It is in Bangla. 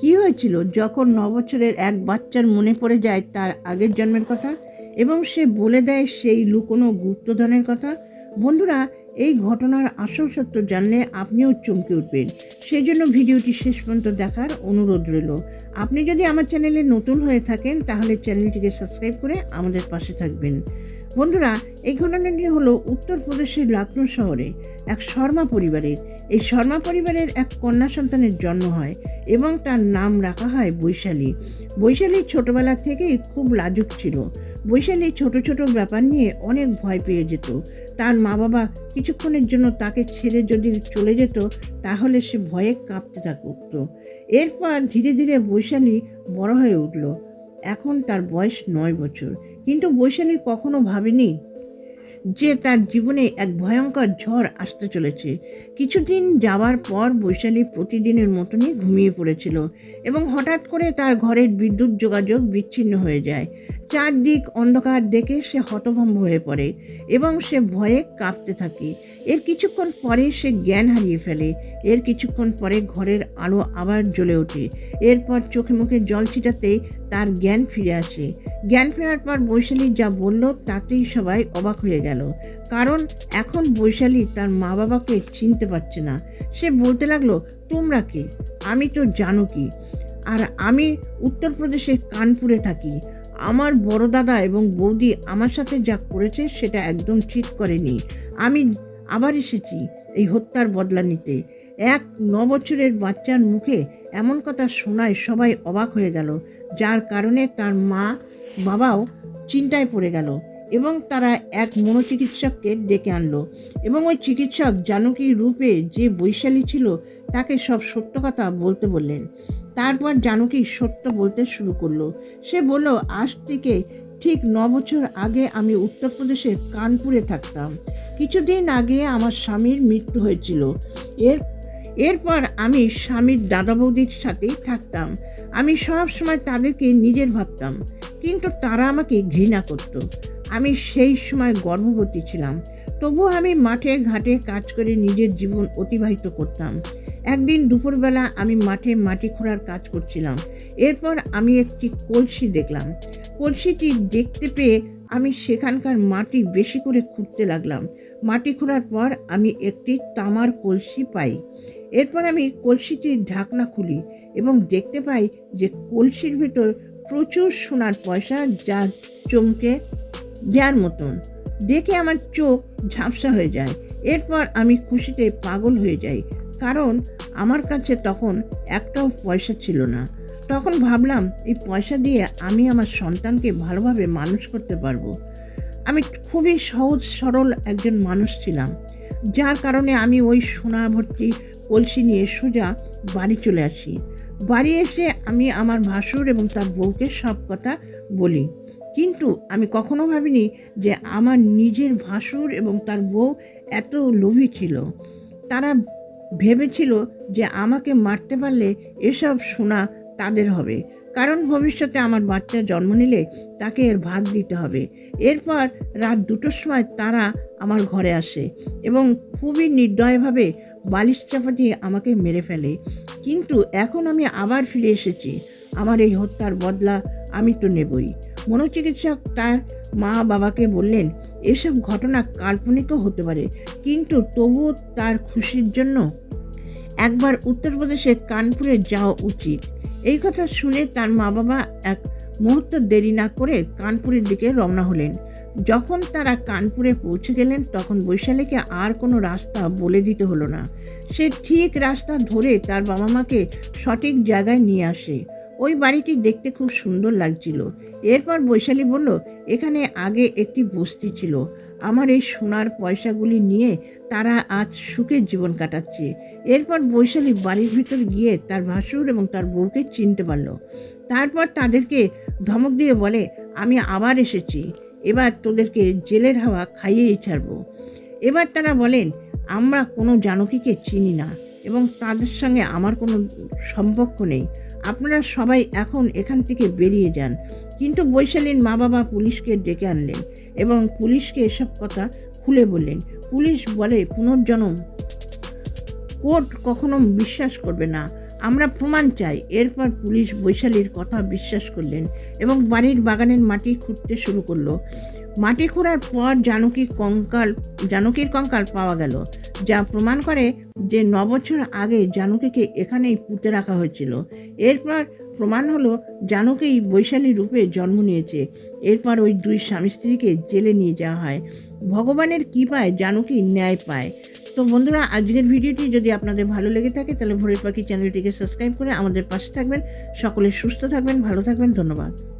কি হয়েছিল? যখন ন বছরের এক বাচ্চার মনে পড়ে যায় তার আগের জন্মের কথা এবং সে বলে দেয় সেই লুকোনো গুপ্তধনের কথা, বন্ধুরা, এই ঘটনার আসল সত্য জানলে আপনিও চমকে উঠবেন। সেই জন্য ভিডিওটি শেষ পর্যন্ত দেখার অনুরোধ রইল। আপনি যদি আমার চ্যানেলে নতুন হয়ে থাকেন, তাহলে চ্যানেলটিকে সাবস্ক্রাইব করে আমাদের পাশে থাকবেন। বন্ধুরা, এই ঘটনাটি হলো উত্তরপ্রদেশের লখনৌ শহরে এক শর্মা পরিবারের। এই শর্মা পরিবারের এক কন্যা সন্তানের জন্ম হয় এবং তার নাম রাখা হয় বৈশালী। বৈশালী ছোটবেলা থেকেই খুব লাজুক ছিল। বৈশালী ছোট ছোট ব্যাপার নিয়ে অনেক ভয় পেয়ে যেত। তার মা বাবা কিছুক্ষণের জন্য তাকে ছেড়ে যদি চলে যেত, তাহলে সে ভয়ে কাঁপতে থাকত। এরপর ধীরে ধীরে বৈশালী বড় হয়ে উঠল। এখন তার বয়স নয় বছর। কিন্তু বৈশালী কখনো ভাবেনি যে তার জীবনে এক ভয়ঙ্কর ঝড় আসতে চলেছে। কিছুদিন যাওয়ার পর বৈশালী প্রতিদিনের মতনই ঘুমিয়ে পড়েছিল এবং হঠাৎ করে তার ঘরের বিদ্যুৎ যোগাযোগ বিচ্ছিন্ন হয়ে যায়। চারদিক অন্ধকার দেখে সে হতভম্ব হয়ে পড়ে এবং সে ভয়ে কাঁপতে থাকে। এর কিছুক্ষণ পরে সে জ্ঞান হারিয়ে ফেলে। এর কিছুক্ষণ পরে ঘরের আলো আবার জ্বলে ওঠে। এরপর চোখে মুখে জল ছিটাতে তার জ্ঞান ফিরে আসে। জ্ঞান ফেরার পর বৈশালী যা বলল তাতেই সবাই অবাক হয়ে গেল। কারণ এখন বৈশালী তার মা বাবাকে চিনতে পারছে না। সে বলতে লাগল, তোমরা কে? আমি তো জানো কি। আর আমি উত্তরপ্রদেশের কানপুরে থাকি। আমার বড় দাদা এবং বৌদি আমার সাথে যা করেছে সেটা একদম ঠিক করেনি। আমি আবার এসেছি এই হত্যার বদলা নিতে। এক ন বছরের বাচ্চার মুখে এমন কথা শোনায় সবাই অবাক হয়ে গেল, যার কারণে তার মা বাবাও চিন্তায় পড়ে গেল। এবং তারা এক মনোচিকিৎসককে ডেকে আনলো। এবং ওই চিকিৎসক জানকী রূপে যে বৈশালী ছিল, তাকে সব সত্য কথা বলতে বললেন। তারপর জানকী সত্য বলতে শুরু করল। সে বলল, আজ থেকে ঠিক ন বছর আগে আমি উত্তরপ্রদেশের কানপুরে থাকতাম। কিছুদিন আগে আমার স্বামীর মৃত্যু হয়েছিল। এর, এরপর আমি স্বামীর দাদা বৌদির সাথেই থাকতাম। আমি সব সময় তাদেরকে নিজের ভাবতাম। কিন্তু তারা আমাকে ঘৃণা করত। আমি সেই সময় গর্ভবতী ছিলাম। তবু আমি মাঠে ঘাটে কাজ করে নিজের জীবন অতিবাহিত করতাম। একদিন দুপুরবেলা আমি মাঠে মাটি খোঁড়ার কাজ করছিলাম। এরপর আমি একটি কলসি দেখলাম। কলসিটি দেখতে পেয়ে আমি সেখানকার মাটি বেশি করে খুঁড়তে লাগলাম। মাটি খোঁড়ার পর আমি একটি তামার কলসি পাই। এরপর আমি কলসিটির ঢাকনা খুলি এবং দেখতে পাই যে কলসির ভিতর প্রচুর সোনার পয়সা যা চমকে দেওয়ার মতন। দেখে আমার চোখ ঝাপসা হয়ে যায়। এরপর আমি খুশিতে পাগল হয়ে যাই। কারণ আমার কাছে তখন একটাও পয়সা ছিল না। তখন ভাবলাম, এই পয়সা দিয়ে আমি আমার সন্তানকে ভালোভাবে মানুষ করতে পারব। আমি খুবই সহজ, সরল একজন মানুষ ছিলাম। যার কারণে আমি ওই সোনা ভর্তি কলসি নিয়ে সোজা বাড়ি চলে আসি। বাড়ি এসে আমি আমার ভাসুর এবং তার বউকে সব কথা বলি। কিন্তু আমি কখনো ভাবিনি যে আমার নিজের ভাসুর এবং তার বউ এত লোভী ছিল। তারা ভেবেছিল যে আমাকে মারতে পারলে এসব শোনা তাদের হবে। কারণ ভবিষ্যতে আমার বাচ্চা জন্ম নিলে তাকে এর ভাগ দিতে হবে। এরপর রাত দুটোর সময় তারা আমার ঘরে আসে এবং খুবই নির্দয়ভাবে বালিশ চাপা দিয়ে আমাকে মেরে ফেলে। কিন্তু এখন আমি আবার ফিরে এসেছি। আমার এই হত্যার বদলা আমি তো নেবই। মনোচিকিৎসক তার মা বাবাকে বললেন, এসব ঘটনা কাল্পনিকও হতে পারে, কিন্তু তবুও তার খুশির জন্য একবার উত্তরপ্রদেশে কানপুরে যাওয়া উচিত। এই কথা শুনে তার মা বাবা এক মুহূর্ত দেরি না করে কানপুরের দিকে রওনা হলেন। যখন তারা কানপুরে পৌঁছে গেলেন, তখন বৈশালীকে আর কোনো রাস্তা বলে দিতে হলো না। সে ঠিক রাস্তা ধরে তার বাবা মাকে সঠিক জায়গায় নিয়ে আসে। ওই বাড়িটি দেখতে খুব সুন্দর লাগছিল। এরপর বৈশালী বলল, এখানে আগে একটি বস্তি ছিল। আমার এই সোনার পয়সাগুলি নিয়ে তারা আজ সুখের জীবন কাটাচ্ছে। এরপর বৈশালী বাড়ির ভিতর গিয়ে তার ভাসুর এবং তার বউকে চিনতে পারল। তারপর তাদেরকে ধমক দিয়ে বলে, আমি আবার এসেছি। এবার তোদেরকে জেলের হাওয়া খাইয়েই ছাড়বো। এবার তারা বলেন, আমরা কোনো জানকীকে চিনি না। এবং তাদের সঙ্গে আমার কোনো সম্পর্ক নেই। আপনারা সবাই এখন এখান থেকে বেরিয়ে যান। কিন্তু বৈশালীর মা বাবা পুলিশকে ডেকে আনলেন এবং পুলিশকে এসব কথা খুলে বললেন। পুলিশ বলে, পুনর্জন্ম। কোর্ট কখনো বিশ্বাস করবে না। আমরা প্রমাণ চাই। এরপর পুলিশ বৈশালীর কথা বিশ্বাস করলেন এবং বাড়ির বাগানের মাটি খুঁড়তে শুরু করল। মাটি খোঁড়ার পর জানকী কঙ্কাল, জানকীর কঙ্কাল পাওয়া গেল, যা প্রমাণ করে যে ন বছর আগে জানকীকে এখানেই পুঁতে রাখা হয়েছিল। এরপর প্রমাণ হলো জানকী বৈশালী রূপে জন্ম নিয়েছে। এরপর ওই দুই স্বামী স্ত্রীকে জেলে নিয়ে যাওয়া হয়। ভগবানের কী পায় জানো জানকী ন্যায় পায়। তো বন্ধুরা, আজকের ভিডিওটি যদি আপনাদের ভালো লেগে থাকে, তাহলে ভোরের পাখি চ্যানেলটিকে সাবস্ক্রাইব করে আমাদের পাশে থাকবেন। সকলে সুস্থ থাকবেন, ভালো থাকবেন, ধন্যবাদ।